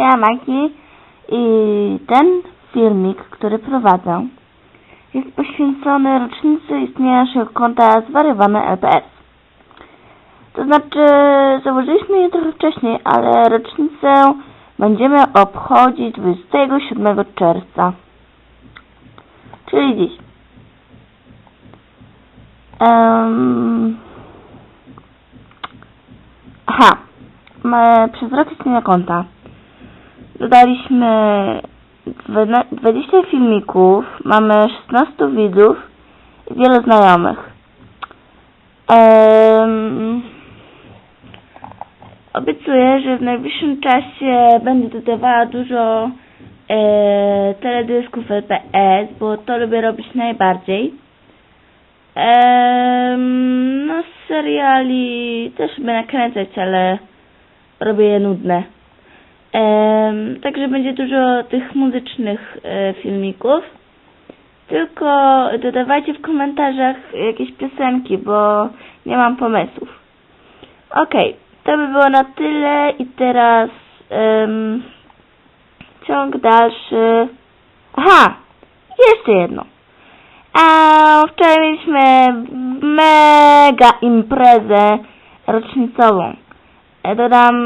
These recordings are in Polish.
ja Maki i ten filmik, który prowadzę jest poświęcony rocznicy istnienia naszego konta zwariowane LPS. To znaczy, założyliśmy je trochę wcześniej, ale rocznicę będziemy obchodzić 27 czerwca. Czyli dziś. Em, Aha, przez rok istnienia konta dodaliśmy dwana- 20 filmików, mamy 16 widzów i wielu znajomych. Em, obiecuję, że w najbliższym czasie będę dodawała dużo e, teledysków LPS, bo to lubię robić najbardziej. No seriali też lubię nakręcać, ale robię je nudne. Także będzie dużo tych muzycznych e, filmików. Tylko dodawajcie w komentarzach jakieś piosenki, bo nie mam pomysłów. Okej, to by było na tyle i teraz em, ciąg dalszy. Aha, jeszcze jedno. A wczoraj mieliśmy mega imprezę rocznicową. Dodam,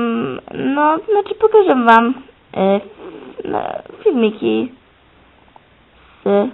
no, znaczy pokażę wam f- no, filmiki z.